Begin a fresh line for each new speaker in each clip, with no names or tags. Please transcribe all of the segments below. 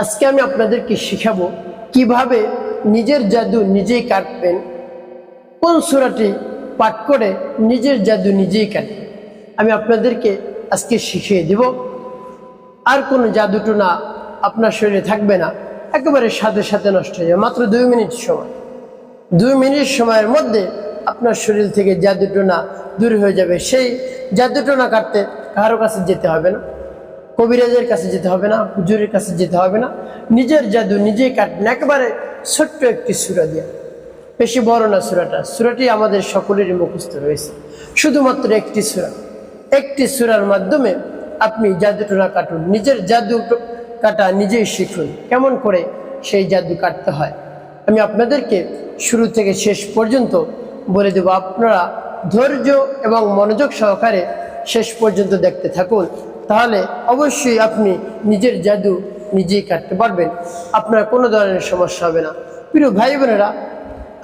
আজকে আমি আপনাদেরকে শিখাবো কীভাবে নিজের জাদু নিজেই কাটবেন। কোন সুরাটি পাঠ করে নিজের জাদু নিজেই কাটবেন। আমি আপনাদেরকে আজকে শিখিয়ে দেব। আর কোনো জাদুটো না আপনার শরীরে থাকবে না। একেবারে সাথে সাথে নষ্ট হয়ে যাবে। মাত্র দুই মিনিট সময়। দুই মিনিট সময়ের মধ্যে আপনার শরীর থেকে জাদুটোনা দূর হয়ে যাবে। সেই জাদুটোনা কাটতে কারও কাছে যেতে হবে না। কবিরাজের কাছে যেতে হবে না, হুজুরের কাছে যেতে হবে না। নিজের জাদু নিজেই কাটবেন, একেবারে ছোট্ট একটি সুরা দিয়ে। বেশি বড় না সুরাটা, সুরাটি আমাদের সকলেরই মুখস্থ রয়েছে। শুধুমাত্র একটি সুরা। একটি সুরার মাধ্যমে আপনি জাদুটোনা কাটুন, নিজের জাদু কাটা নিজেই শিখুন, কেমন করে সেই জাদু কাটতে হয়। আমি আপনাদেরকে শুরু থেকে শেষ পর্যন্ত বলে দেব, আপনারা ধৈর্য এবং মনোযোগ সহকারে শেষ পর্যন্ত দেখতে থাকুন। তাহলে অবশ্যই আপনি নিজের জাদু নিজেই কাটতে পারবেন। আপনার কোনো ধরনের সমস্যা হবে না। প্রিয় ভাই বোনেরা,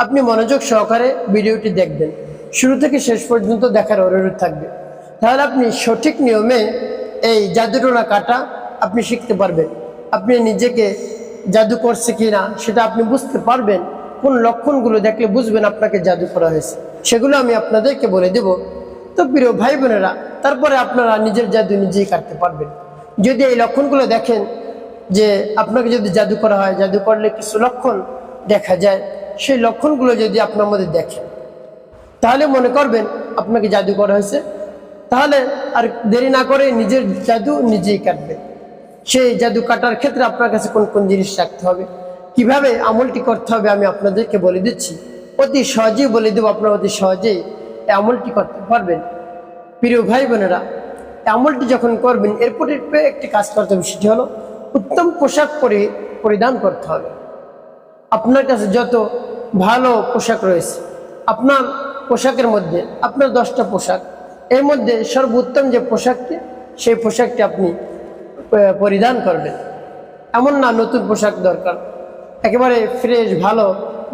আপনি মনোযোগ সহকারে ভিডিওটি দেখবেন। শুরু থেকে শেষ পর্যন্ত দেখার অনুরোধ থাকবে। তাহলে আপনি সঠিক নিয়মে এই জাদুটোনা কাটা আপনি শিখতে পারবেন। আপনি নিজেকে জাদু করছে কি না সেটা আপনি বুঝতে পারবেন। কোন লক্ষণগুলো দেখলে বুঝবেন আপনাকে জাদু করা হয়েছে। সেগুলো আমি আপনাদেরকে বলে দেব। তো প্রিয় ভাই বোনেরা, তারপরে আপনারা নিজের জাদু নিজেই কাটতে পারবেন। যদি এই লক্ষণগুলো দেখেন যে আপনাকে যদি জাদু করা হয়, জাদু করলে কিছু লক্ষণ দেখা যায়, সেই লক্ষণগুলো যদি আপনার মধ্যে দেখেন, তাহলে মনে করবেন আপনাকে জাদু করা হয়েছে। তাহলে আর দেরি না করে নিজের জাদু নিজেই কাটবেন। সেই জাদু কাটার ক্ষেত্রে আপনার কাছে কোন কোন জিনিস রাখতে হবে? কীভাবে আমলটি করতে হবে আমি আপনাদেরকে বলে দিচ্ছি। অতি সহজেই বলে দেবো, আপনার অতি সহজেই আমলটি করতে পারবেন। প্রিয় ভাই বোনেরা আমলটি যখন করবেন, এরপরে একটি কাজ করতে হবে সেটি হলো, উত্তম পোশাক পরে পরিধান করতে হবে। আপনার কাছে যত ভালো পোশাক রয়েছে, আপনার পোশাকের মধ্যে, আপনার দশটা পোশাক, এর মধ্যে সর্বোত্তম যে পোশাকটি, সেই পোশাকটি আপনি পরিধান করবেন। এমন না নতুন পোশাক দরকার। একেবারে ফ্রেশ ভালো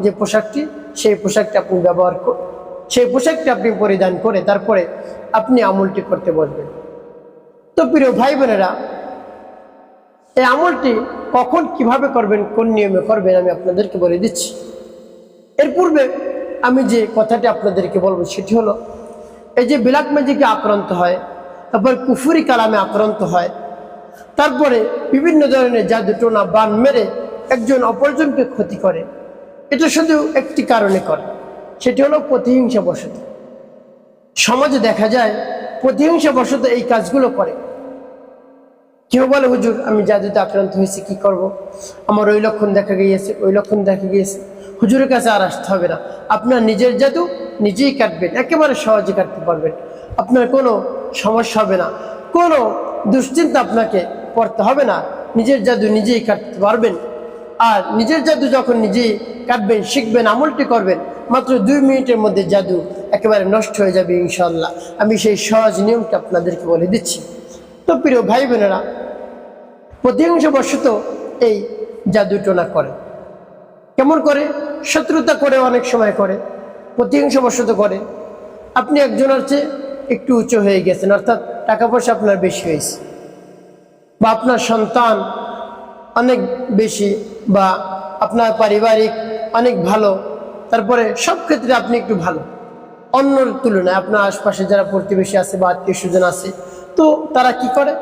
যে পোশাকটি, সেই পোশাকটি আপনি ব্যবহার সেই পোশাকটি আপনি পরিধান করে তারপরে আপনি আমলটি করতে বসবেন। তো প্রিয় ভাই বোনেরা এই আমলটি কখন কীভাবে করবেন, কোন নিয়মে করবেন, আমি আপনাদেরকে বলে দিচ্ছি। এর পূর্বে আমি যে কথাটি আপনাদেরকে বলব সেটি হলো, এই যে বিলাক ম্যাজিকে আক্রান্ত হয়, তারপর কুফুরি কালামে আক্রান্ত হয়, তারপরে বিভিন্ন ধরনের জাদু টোনা বান মেরে একজন অপরজনকে ক্ষতি করে, এটা শুধু একটি কারণে করে। সেটি হলো প্রতিহিংসা বশত সমাজে দেখা যায় প্রতিহিংসা বশত এই কাজগুলো করে। কেউ বলে, হুজুর, আমি জাদুতে আক্রান্ত হয়েছি, কি করব। আমার ওই লক্ষণ দেখা গিয়েছে, ওই লক্ষণ দেখা গিয়েছে। হুজুরের কাছে আর আসতে হবে না। আপনার নিজের জাদু নিজেই কাটবেন, একেবারে সহজে কাটতে পারবেন। আপনার কোনো সমস্যা হবে না। কোনো দুশ্চিন্তা আপনাকে পড়তে হবে না। নিজের জাদু নিজেই কাটতে পারবেন। আর নিজের জাদু যখন নিজে কাটবেন, শিখবেন, আমলটি করবেন, মাত্র দুই মিনিটের মধ্যে জাদু একেবারে নষ্ট হয়ে যাবে ইনশাল্লাহ আমি সেই সহজ নিয়মটা আপনাদেরকে বলে দিচ্ছি। তো প্রিয় ভাই বোনেরা প্রতিহিংসবশত এই জাদুটোনা করে। কেমন করে? শত্রুতা করে অনেক সময় করে। প্রতিহিংসবশত করে। আপনি একজনের চেয়ে একটু উঁচু হয়ে গেছেন, অর্থাৎ টাকা পয়সা আপনার বেশি হয়েছে বা আপনার সন্তান অনেক বেশি বা আপনার পারিবারিক অনেক ভালো, তারপরে সব ক্ষেত্রে আপনি একটু ভালো। অন্যর তুলনায় আপনার আশপাশে যারা প্রতিবেশী আছে বা আত্মীয় স্বজন আছে, তো তারা কি করে?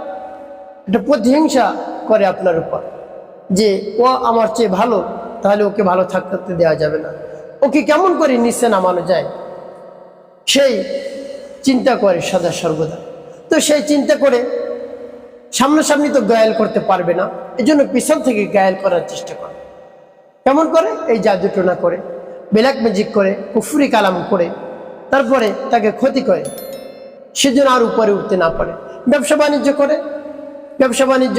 এটা প্রতিহিংসা করে আপনার উপর যে, ও আমার চেয়ে ভালো, তাহলে ওকে ভালো থাকতে দেওয়া যাবে না। ওকে কেমন করে নিচে নামানো যায়? সেই চিন্তা করে সদা সর্বদা। তো সেই চিন্তা করে সামনাসামনি তো গায়েল করতে পারবে না। এই জন্য পিছন থেকে গায়েল করার চেষ্টা করে। কেমন করে? এই জাদুটোনা করে ব্ল্যাক ম্যাজিক করে, কুফুরি কালাম করে, তারপরে তাকে ক্ষতি করে। সেজন্য আর উপরে উঠতে না পারে। ব্যবসা বাণিজ্য করে, ব্যবসা বাণিজ্য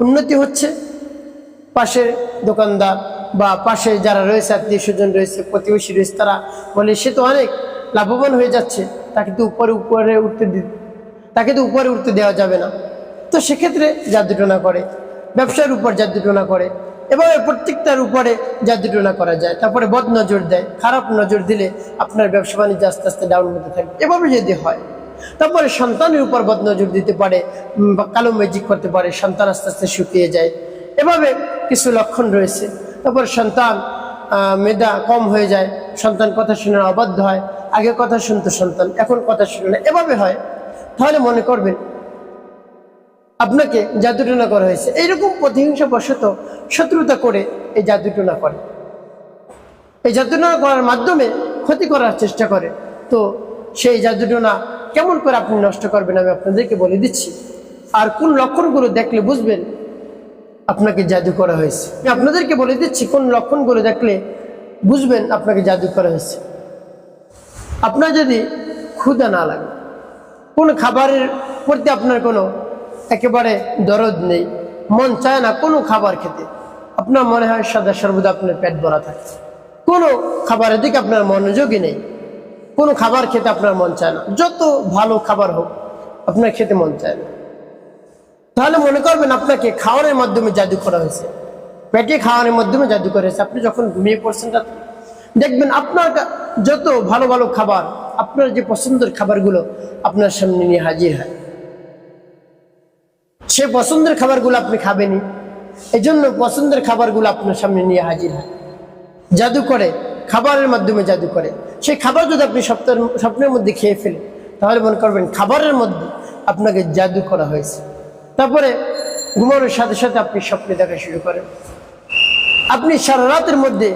উন্নতি হচ্ছে। পাশের দোকানদার বা পাশে যারা রয়েছে, আত্মীয় স্বজন রয়েছে, প্রতিবেশী রয়েছে, তারা বলে, সে তো অনেক লাভবান হয়ে যাচ্ছে। তাকে তো উপরে উপরে উঠতে তাকে তো উপরে উঠতে দেওয়া যাবে না। তো সেক্ষেত্রে জাদুটোনা করে। ব্যবসার উপর জাদুটোনা করে। এভাবে প্রত্যেকটার উপরে জাদুটোনা করা যায়। তারপরে বদ নজর দেয়। খারাপ নজর দিলে আপনার ব্যবসা বাণিজ্য আস্তে আস্তে ডাউন হতে থাকবে এভাবে যদি হয় তারপরে সন্তানের উপর বদ নজর দিতে পারে বা কালো ম্যাজিক করতে পারে সন্তান আস্তে আস্তে শুকিয়ে যায়। এভাবে কিছু লক্ষণ রয়েছে। তারপর সন্তান মেধা কম হয়ে যায়। সন্তান কথা শুনে না, অবাধ্য হয়। আগে কথা শুনতো সন্তান এখন কথা শুনে না। এভাবে হয়। তাহলে মনে করবেন আপনাকে জাদুটনা করা হয়েছে। এইরকম প্রতিহিংসা বশত শত্রুতা করে এই জাদুটনা করে। এই জাদুটনা করার মাধ্যমে ক্ষতি করার চেষ্টা করে। তো সেই জাদুটনা কেমন করে আপনি নষ্ট করবেন আমি আপনাদেরকে বলে দিচ্ছি। আর কোন লক্ষণগুলো দেখলে বুঝবেন আপনাকে জাদু করা হয়েছে। আপনাদেরকে বলে দিচ্ছি, কোন লক্ষণগুলো দেখলে বুঝবেন আপনাকে জাদু করা হয়েছে। আপনার যদি ক্ষুধা না লাগে, কোনো খাবারের প্রতি আপনার কোনো একেবারে দরদ নেই। মন চায় না কোনো খাবার খেতে। আপনার মনে হয় সদা সর্বদা আপনার পেট ভরা থাকে। কোনো খাবারের দিকে আপনার মনোযোগই নেই। কোনো খাবার খেতে আপনার মন চায় না। যত ভালো খাবার হোক, আপনার খেতে মন চায় না। তাহলে মনে করবেন আপনাকে খাওয়ানোর মাধ্যমে জাদু করা হয়েছে। পেটে খাওয়ানোর মাধ্যমে জাদু করা হয়েছে। আপনি যখন ঘুমিয়ে পড়ছেন দেখবেন আপনার যত ভালো ভালো খাবার, আপনার যে পছন্দের খাবারগুলো আপনার সামনে নিয়ে হাজির হয়। সে পছন্দের খাবারগুলো আপনি খাবেনই। এই জন্য পছন্দের খাবারগুলো আপনার সামনে নিয়ে হাজির হয়। জাদু করে, খাবারের মাধ্যমে জাদু করে। সেই খাবার যদি আপনি সপ্তাহের, স্বপ্নের মধ্যে খেয়ে ফেলেন, তাহলে মনে করবেন খাবারের মধ্যে আপনাকে জাদু করা হয়েছে। তারপরে ঘুমানোর সাথে সাথে আপনি স্বপ্নে দেখা শুরু করেন। আপনি সারা রাতের মধ্যে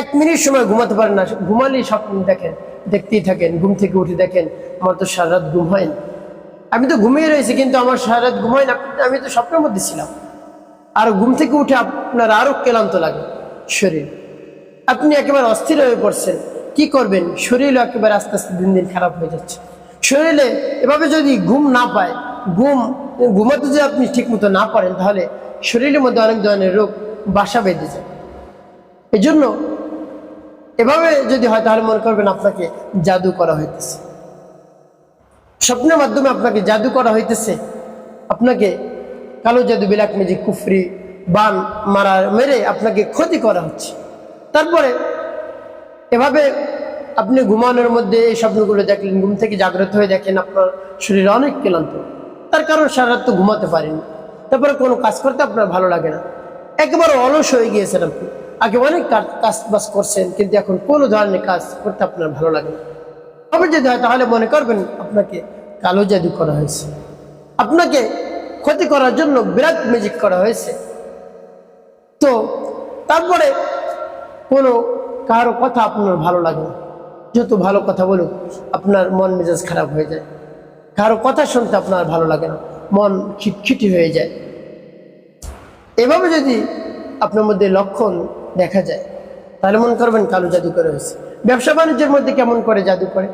এক মিনিট সময় ঘুমাতে পারেন না। ঘুমালেই স্বপ্ন দেখেন, দেখতেই থাকেন, ঘুম থেকে উঠে দেখেন আমার তো সারা রাত ঘুম হয়নি আমি তো ঘুমিয়ে রয়েছি, কিন্তু আমার সারা রাত ঘুম না আমি তো স্বপ্নের মধ্যে ছিলাম। আর ঘুম থেকে উঠে আপনার আরও ক্লান্ত লাগে শরীর। আপনি একেবারে অস্থির হয়ে পড়ছেন, কি করবেন? শরীরও একেবারে আস্তে আস্তে দিন দিন খারাপ হয়ে যাচ্ছে। শরীরে এভাবে যদি ঘুম না পায়, ঘুম, ঘুমাতে যদি আপনি ঠিক মতো না পারেন, তাহলে শরীরের মধ্যে অনেক ধরনের রোগ, বাসা বেঁধে যায়। এজন্য এভাবে যদি হয়, তাহলে মনে করবেন আপনাকে জাদু করা হইতেছে। স্বপ্নের মাধ্যমে আপনাকে জাদু করা হইতেছে। আপনাকে কালো জাদু বিলাক মেজি কুফরি, বান মারা মেরে আপনাকে ক্ষতি করা হচ্ছে। তারপরে এভাবে আপনি ঘুমানোর মধ্যে এই স্বপ্নগুলো দেখলেন, ঘুম থেকে জাগ্রত হয়ে দেখেন আপনার শরীরে অনেক ক্লান্ত। তার কারণ সারা রাত তো ঘুমাতে পারেন। তারপরে কোনো কাজ করতে আপনার ভালো লাগে না। একেবারে অলস হয়ে গিয়েছেন আপনি। আগে অনেক কাজ- বাজ করছেন, কিন্তু এখন কোনো ধরনের কাজ করতে আপনার ভালো লাগে না। তবে যদি হয়, তাহলে মনে করবেন আপনাকে কালো জাদু করা হয়েছে। আপনাকে ক্ষতি করার জন্য বিরাট ম্যাজিক করা হয়েছে। তো, তারপরে কোনো কারও কথা আপনার ভালো লাগে যত ভালো কথা বলুক, আপনার মন মেজাজ খারাপ হয়ে যায়। কারও কথা শুনতে আপনার ভালো লাগে না। মন খিটখিটি হয়ে যায়। এভাবে যদি আপনার মধ্যে লক্ষণ দেখা যায়, তাহলে মনে করবেন কালো জাদু করে হয়েছে। ব্যবসা বাণিজ্যের মধ্যে কেমন করে জাদু করে?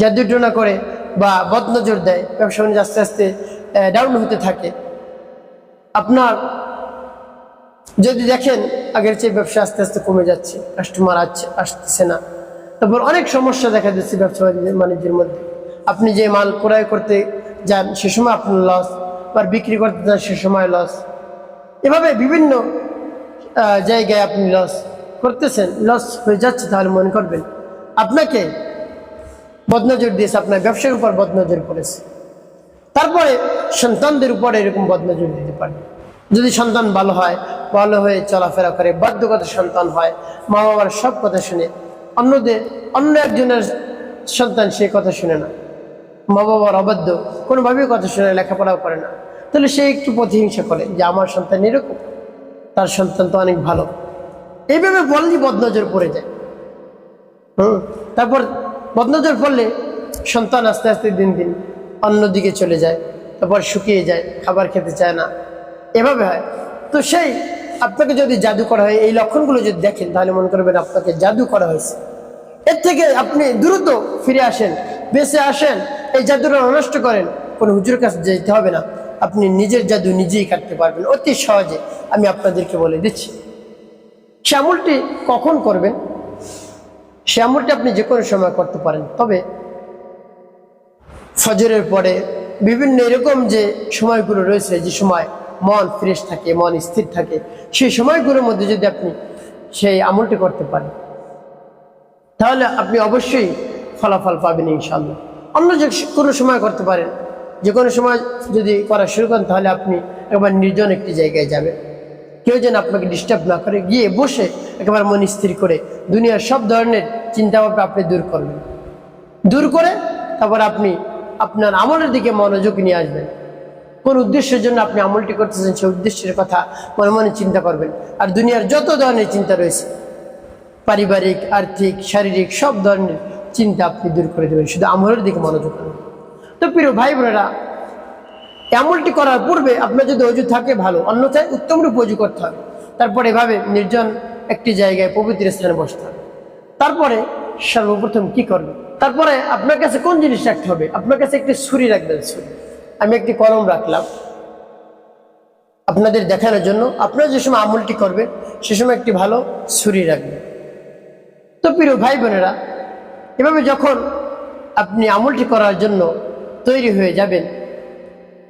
জাদুটনা করে বা বদনজর দেয়, ব্যবসা বাণিজ্য আস্তে আস্তে ডাউন হতে থাকে। আপনার যদি দেখেন, আগের চেয়ে ব্যবসা আস্তে আস্তে কমে যাচ্ছে কাস্টমার আসছে আসতেছে না। তারপর অনেক সমস্যা দেখা যাচ্ছে ব্যবসা বাণিজ্য- বাণিজ্যের মধ্যে। আপনি যে মাল ক্রয় করতে যান, সে সময় আপনার লস বা বিক্রি করতে যান, সে সময় লস এভাবে বিভিন্ন জায়গায় আপনি লস করতেছেন লস হয়ে যাচ্ছে তাহলে মনে করবেন। আপনাকে বদনজর দিয়েছে, আপনার ব্যবসার উপর বদনজর পড়েছে। তারপরে সন্তানদের উপর এরকম বদনজর দিতে পারে। যদি সন্তান ভালো হয়, ভালো হয়ে চলাফেরা করে বাধ্যগত সন্তান হয় মা বাবার সব কথা শুনে, অন্যদের, অন্য একজনের সন্তান সে কথা শুনে না। মা বাবার অবাধ্য, কোনোভাবেই কথা শুনে, লেখাপড়াও করে না। তাহলে সে একটু প্রতিহিংসা করে যে, আমার সন্তান এরকম, তার সন্তান তো অনেক ভালো। এইভাবে বললেই বদনজর পড়ে যায়। হুম তারপর বদনজর পড়লে সন্তান আস্তে আস্তে দিন দিন অন্যদিকে চলে যায় তারপর শুকিয়ে যায় খাবার খেতে চায় না। এভাবে হয়। তো সেই আপনাকে যদি জাদু করা হয় এই লক্ষণগুলো যদি দেখেন তাহলে মনে করবেন আপনাকে জাদু করা হয়েছে। এর থেকে আপনি দ্রুত ফিরে আসেন বেঁচে আসেন এই জাদুটা নষ্ট করেন কোনো হুজুরের কাছে যেতে হবে না। আপনি নিজের জাদু নিজেই কাটতে পারবেন। অতি সহজে আমি আপনাদেরকে বলে দিচ্ছি। সে আমলটি কখন করবেন? সে আমলটি আপনি যে কোনো সময় করতে পারেন। তবে ফজরের পরে বিভিন্ন এরকম যে সময়গুলো রয়েছে, যে সময় মন ফ্রেশ থাকে, মন স্থির থাকে, সেই সময়গুলোর মধ্যে যদি আপনি সেই আমলটি করতে পারেন, তাহলে আপনি অবশ্যই ফলাফল পাবেন ইনশাল্লাহ অন্য যে কোনো সময় করতে পারেন, যে কোনো সময় যদি করা শুরু করেন, তাহলে আপনি একবার নির্জন একটি জায়গায় যাবেন। কেউ যেন আপনাকে ডিস্টার্ব না করে, গিয়ে বসে একেবারে মন স্থির করে দুনিয়ার সব ধরনের চিন্তাভাবনা আপনি দূর করবেন। দূর করে তারপর আপনি আপনার আমলের দিকে মনোযোগ নিয়ে আসবেন। কোন উদ্দেশ্যের জন্য আপনি আমলটি করতেছেন সেই উদ্দেশ্যের কথা মনে মনে চিন্তা করবেন। আর দুনিয়ার যত ধরনের চিন্তা রয়েছে, পারিবারিক, আর্থিক, শারীরিক সব ধরনের চিন্তা আপনি দূর করে দেবেন, শুধু আমলের দিকে মনোযোগ করবেন তো প্রিয় ভাই বোনেরা আমলটি করার পূর্বে আপনার যদি অজু থাকে, ভালো। অন্যথায় উত্তম রূপ অজু করতে হবে। তারপরে এভাবে নির্জন একটি জায়গায় পবিত্র স্থানে বসতে হবে। তারপরে সর্বপ্রথম কি করবে? তারপরে আপনার কাছে কোন জিনিস রাখতে হবে? আপনার কাছে একটি ছুরি রাখবেন, ছুরি। আমি একটি কলম রাখলাম। আপনাদের দেখানোর জন্য আপনারা যে সময় আমলটি করবে, সে সময় একটি ভালো ছুরি রাখবেন। তো প্রিয় ভাই বোনেরা, এভাবে যখন আপনি আমলটি করার জন্য তৈরি হয়ে যাবেন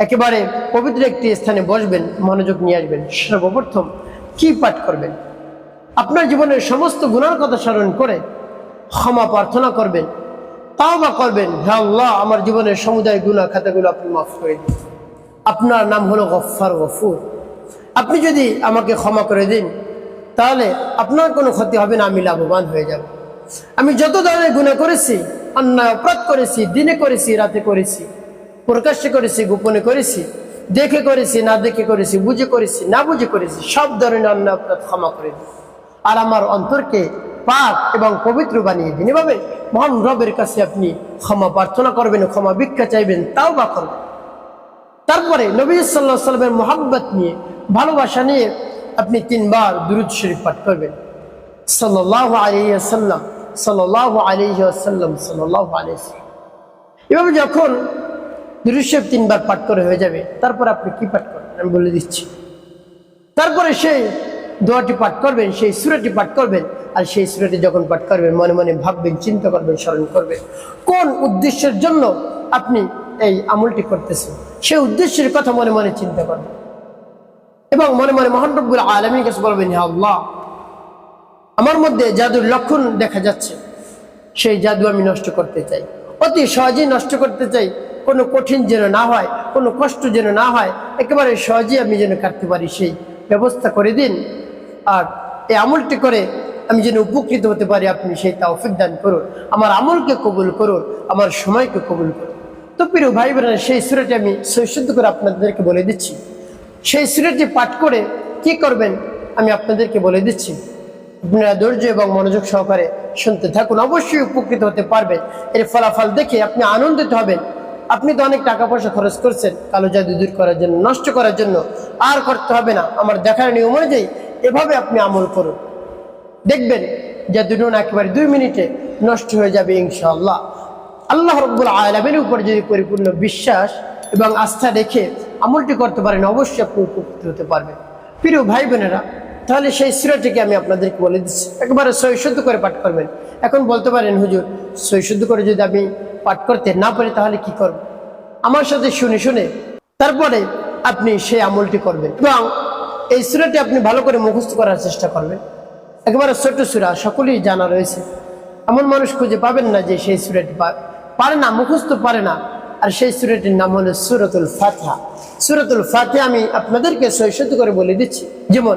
একেবারে পবিত্র একটি স্থানে বসবেন, মনোযোগ নিয়ে আসবেন। সর্বপ্রথম কি পাঠ করবেন? আপনার জীবনের সমস্ত গুণার কথা স্মরণ করে ক্ষমা প্রার্থনা করবেন তাও বা করবেন, হে আল্লাহ, আমার জীবনের সমুদায় গুণা খাতাগুলো আপনি মাফ করে দিন। আপনার নাম হলো গফার গফুর। আপনি যদি আমাকে ক্ষমা করে দিন, তাহলে আপনার কোনো ক্ষতি হবে না, আমি লাভবান হয়ে যাব। আমি যত ধরনের গুণা করেছি, অন্যায় অপরাধ করেছি, দিনে করেছি, রাতে করেছি প্রকাশ্যে করেছি, গোপনে করেছি, দেখে করেছি, না দেখে করেছি, বুঝে করেছি, না বুঝে করেছি, সব ধরনের অন্যায় অপরাধ ক্ষমা করে দিন আর আমার অন্তরকে পাক এবং পবিত্র বানিয়ে দিন। এভাবে মহান রবের কাছে আপনি ক্ষমা প্রার্থনা করবেন, ক্ষমা ভিক্ষা চাইবেন, তাও বা করবেন। তারপরে নবী সাল্লাহ সাল্লামের মোহাব্বত নিয়ে, ভালোবাসা নিয়ে আপনি তিনবার দুরুদ শরীফ পাঠ করবেন। সাল্লাহ আলিয়াল্লাম সাল্লাহ আলিয়াল্লাম সাল্লাহ আলিয়াল্লাম এভাবে যখন দুরুদ তিনবার পাঠ করে হয়ে যাবে। তারপর আপনি কি পাঠ করবেন? আমি বলে দিচ্ছি। তারপরে সেই দোয়াটি পাঠ করবেন, সেই সুরাটি পাঠ করবেন, আর সেই সুরাটি যখন পাঠ করবেন, মনে মনে ভাববেন, চিন্তা করবেন, স্মরণ করবেন। কোন উদ্দেশ্যের জন্য আপনি এই আমলটি করতেছেন? সেই উদ্দেশ্যের কথা মনে মনে চিন্তা করবেন। এবং মনে মনে মহানরব্বুল আলমীর কাছে বলবেন, হে আল্লাহ, আমার মধ্যে জাদুর লক্ষণ দেখা যাচ্ছে। সেই জাদু আমি নষ্ট করতে চাই। অতি সহজেই নষ্ট করতে চাই। কোনো কঠিন যেন না হয়, কোনো কষ্ট যেন না হয়, একেবারে সহজেই আমি যেন কাটতে পারি সেই ব্যবস্থা করে দিন। আর এই আমলটি করে আমি যেন উপকৃত হতে পারি, আপনি সেই তাওফিক দান করুন। আমার আমলকে কবুল করুন, আমার সময়কে কবুল করুন। তো প্রিয় ভাই বোনেরা সেই সুরাটি আমি সৈশুদ্ধ করে আপনাদেরকে বলে দিচ্ছি। সেই সুরাটি পাঠ করে কি করবেন, আমি আপনাদেরকে বলে দিচ্ছি। আপনারা ধৈর্য এবং মনোযোগ সহকারে শুনতে থাকুন, অবশ্যই উপকৃত হতে পারবেন। এর ফলাফল দেখে আপনি আনন্দিত হবেন। আপনি তো অনেক টাকা পয়সা খরচ করছেন, কালো জাদু দূর করার জন্য, নষ্ট করার জন্য, আর করতে হবে না। আমার দেখার নিয়ম অনুযায়ী এভাবে আপনি আমল করুন। দেখবেন যে দুজন একেবারে দুই মিনিটে নষ্ট হয়ে যাবে ইনশাআল্লাহ। আল্লাহ রব্বুল আলমের উপর যদি পরিপূর্ণ বিশ্বাস এবং আস্থা রেখে আমলটি করতে পারেন, অবশ্যই আপনি উপকৃত হতে পারবেন। প্রিয় ভাই বোনেরা তাহলে সেই সিরাটিকে আমি আপনাদেরকে বলে দিচ্ছি। একবারে সৈশুদ্ধ করে পাঠ করবেন। এখন বলতে পারেন, হুজুর সৈশুদ্ধ করে যদি আমি পাঠ করতে না পারি তাহলে কি করব? আমার সাথে শুনে শুনে তারপরে আপনি সেই আমলটি করবেন এবং এই সুরাটি আপনি ভালো করে মুখস্থ করার চেষ্টা করবেন। একেবারে ছোট সুরা, সকলেই জানা রয়েছে। এমন মানুষ খুঁজে পাবেন না যে সেই সুরাটি পারে না, মুখস্থ পারে না। আর সেই সুরাটির নাম হলো সুরতুল ফাতহা। সুরতুল ফাতহা আমি আপনাদেরকে সৈশত করে বলে দিচ্ছি। যেমন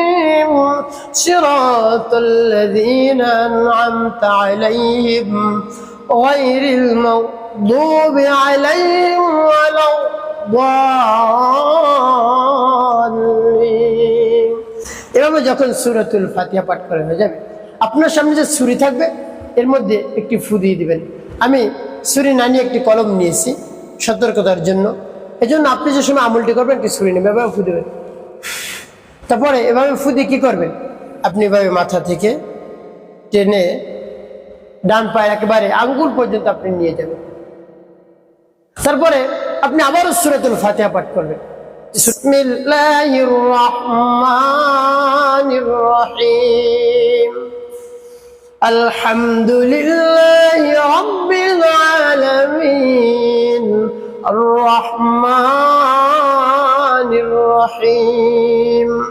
صراط الذين أنعمت عليهم غير المغضوب عليهم ولا الضالين এভাবে যখন সুরাতুল ফাতিহা পাঠ করা হয়ে যাবে আপনার সামনে যে ছুরি থাকবে এর মধ্যে একটি ফু দিয়ে দিবেন আমি ছুরি না নিয়ে একটি কলম নিয়েছি সতর্কতার জন্য এজন্য আপনি যে সময় আমলটি করবেন একটি ছুরি নেবেন এভাবে ফু দেবেন তারপরে এভাবে ফু কি করবেন আপনি এভাবে মাথা থেকে টেনে ডান পায়ের একেবারে আঙ্গুল পর্যন্ত আপনি নিয়ে যাবেন। তারপরে আপনি আবারও সুরাতুল ফাতিহা পাঠ করবেন। রহমানির রহিম। আলামিন। রহিম।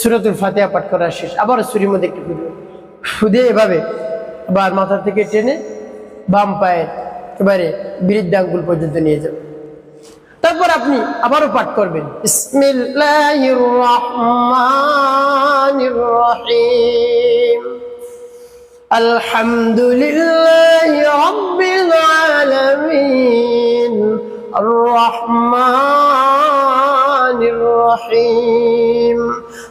সুরতুল ফাতেহা পাঠ করা শেষ। আবার সুরির মধ্যে একটু ফুটবে ফুদে এভাবে আবার মাথা থেকে টেনে বাম পায়ে এবারে বৃদ্ধাঙ্গুল পর্যন্ত নিয়ে যাবে তারপর আপনি আবারও পাঠ করবেন। আলহামদুলিল্লাহ রব্বিল রহিম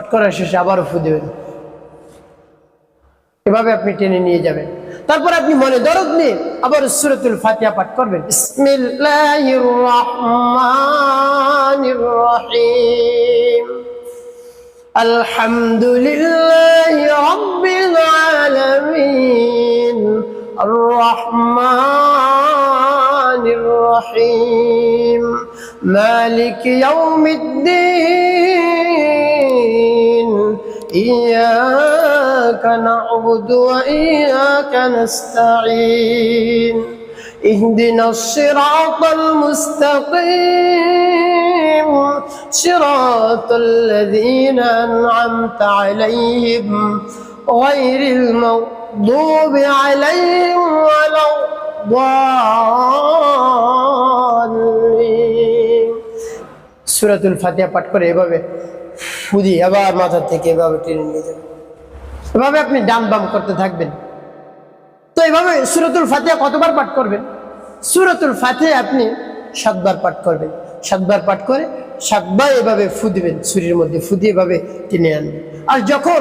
পাঠ করার শেষে আবারও ফু দেবেন। এভাবে আপনি টেনে নিয়ে যাবেন। তারপর আপনি মনে দরদ নিয়ে আবার সুরতুল ফাতিহা পাঠ করবেন। আলহামদুলিল্লাহি রহিম মালিক ইয়াউমিদ্দিন। إياك نعبد وإياك نستعين اهدنا الصراط المستقيم صراط الذين أنعمت عليهم غير المغضوب عليهم ولا الضالين سورة الفاتحة পাঠ করে এভাবে ফুদি আবার মাথা থেকে এভাবে টেনে নিয়ে যাবেন এভাবে আপনি ডান বাম করতে থাকবেন। তো এভাবে সুরতুল ফাতিহা কতবার পাঠ করবেন? সুরতুল ফাতিহা আপনি সাতবার পাঠ করবেন। সাতবার পাঠ করে সাতবার এভাবে ফু দিবেন ছুরির মধ্যে ফু দিয়ে এভাবে টেনে আনবেন। আর যখন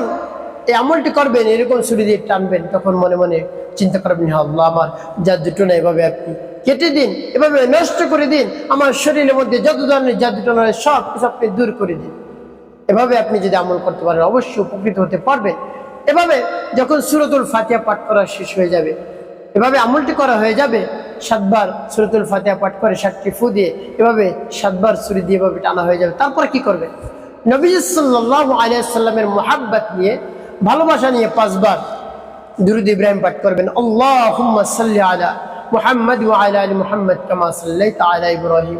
এই আমলটি করবেন, এরকম ছুরি দিয়ে টানবেন, তখন মনে মনে চিন্তা করবেন হ্যাঁ আমার যা দুটো না, এভাবে আপনি কেটে দিন, এভাবে নষ্ট করে দিন, আমার শরীরের মধ্যে যত ধরনের জাদু টনার সব দূর করে দিন। এভাবে আপনি যদি আমল করতে পারেন, অবশ্যই উপকৃত হতে পারবেন এভাবে যখন সুরতুল ফাতিয়া পাঠ করা শেষ হয়ে যাবে, এভাবে আমলটি করা হয়ে যাবে, সাতবার সুরতুল ফাতিয়া পাঠ করে সাতটি ফু দিয়ে এভাবে সাতবার সুরি দিয়ে এভাবে টানা হয়ে যাবে। তারপর কি করবে? নবী সাল্লাহ আলিয়াল্লামের মোহাব্বত নিয়ে, ভালোবাসা নিয়ে পাঁচবার দুরুদ ইব্রাহিম পাঠ করবেন আল্লাহ সাল্লি আলা মুহাম্মদ ওয়ালা আলী মুহাম্মদ কামা সাল্লাই আলা ইব্রাহিম।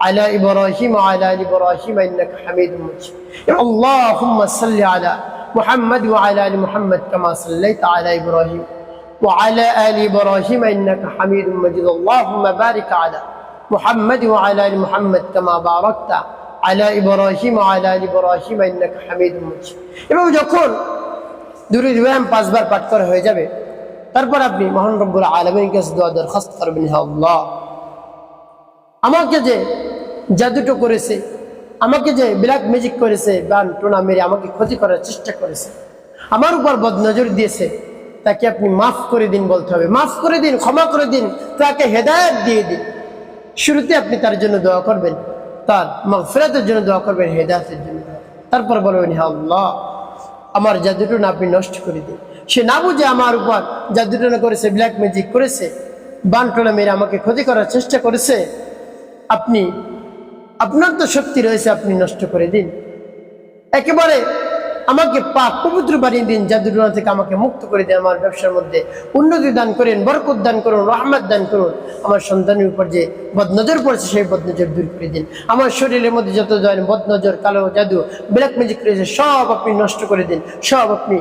على إبراهيم وعلى آل إبراهيم إنك حميد مجيد اللهم صل على محمد وعلى ال محمد كما صليت على ابراهيم وعلى ال ابراهيم انك حميد مجيد اللهم بارك على محمد وعلى ال محمد كما باركت على ابراهيم وعلى ال ابراهيم انك حميد مجيد এবং যখন দুরুদ ইব্রাহিম পাঁচবার পাঠ করা হয়ে যাবে তারপর আপনি মহান রব্বুল আলমীর কাছে দোয়া দরখাস্ত করবেন হে আল্লাহ আমাকে যে জাদুটো করেছে, আমাকে যে ব্ল্যাক ম্যাজিক করেছে, গান টোনা মেরে আমাকে ক্ষতি করার চেষ্টা করেছে। আমার উপর বদনজর দিয়েছে, তাকে আপনি মাফ করে দিন বলতে হবে। মাফ করে দিন, ক্ষমা করে দিন, তাকে হেদায়ত দিয়ে দিন। শুরুতে আপনি তার জন্য দোয়া করবেন, তার মাগফিরাতের জন্য দোয়া করবেন, হেদায়তের জন্য তারপর বলবেন, হে আল্লাহ, আমার জাদুটা না আপনি নষ্ট করে দিন। সে না বুঝে আমার উপর জাদুটা করেছে ব্ল্যাক ম্যাজিক করেছে বানটোলা মেরে আমাকে ক্ষতি করার চেষ্টা করেছে, আপনি আপনার তো শক্তি রয়েছে, আপনি নষ্ট করে দিন। একেবারে আমাকে পাক পবিত্র বানিয়ে দিন জাদুটনা থেকে আমাকে মুক্ত করে দিন আমার ব্যবসার মধ্যে। উন্নতি দান করেন, বরকত দান করুন, রহমত দান করুন। আমার সন্তানের উপর যে বদনজর পড়েছে, সেই বদনজর দূর করে দিন। আমার শরীরের মধ্যে যত ধরনের বদনজর, কালো জাদু ব্ল্যাক ম্যাজিক রয়েছে, সব আপনি নষ্ট করে দিন, সব আপনি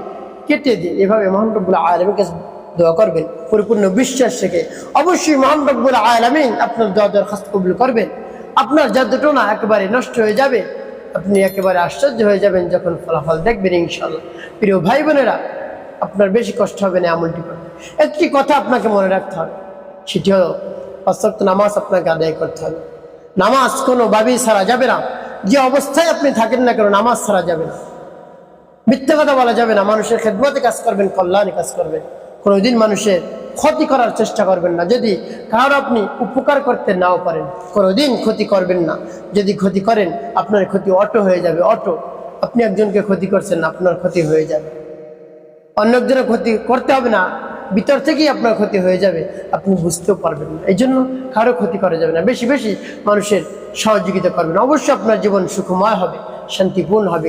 কেটে দিন। এভাবে মোহাম্মবুল আলমের কাছে দোয়া করবেন, পরিপূর্ণ বিশ্বাস থেকে অবশ্যই মোহাম্মবুল আলমিন আপনার দোয়া দরখাস্ত কবুল করবেন। আপনার জাদুটোনা একেবারে নষ্ট হয়ে যাবে। আপনি একেবারে আশ্চর্য হয়ে যাবেন যখন ফলাফল দেখবেন ইনশাল্লাহ প্রিয় ভাই বোনেরা, আপনার বেশি কষ্ট হবে না এমনটি করতে। একটি কথা আপনাকে মনে রাখতে হবে। সেটি হলো অসক্ত নামাজ আপনাকে আদায় করতে হবে। নামাজ কোনোভাবেই ছাড়া যাবে না। যে অবস্থায় আপনি থাকেন না কেন, নামাজ ছাড়া যাবে না। মিথ্যা কথা বলা যাবে না। মানুষের খেদমতে কাজ করবেন, কল্যাণে কাজ করবেন। কোনোদিন মানুষের ক্ষতি করার চেষ্টা করবেন না। যদি কারও আপনি উপকার করতে নাও পারেন, কোনোদিন ক্ষতি করবেন না। যদি ক্ষতি করেন, আপনার ক্ষতি অটো হয়ে যাবে, অটো। আপনি একজনকে ক্ষতি করছেন, আপনার ক্ষতি হয়ে যাবে। অন্য একজনের ক্ষতি করতে হবে না, ভিতর থেকেই আপনার ক্ষতি হয়ে যাবে। আপনি বুঝতেও পারবেন না। এই জন্য কারও ক্ষতি করা যাবে না। বেশি বেশি মানুষের সহযোগিতা করবেন। অবশ্যই আপনার জীবন সুখময় হবে, শান্তিপূর্ণ হবে।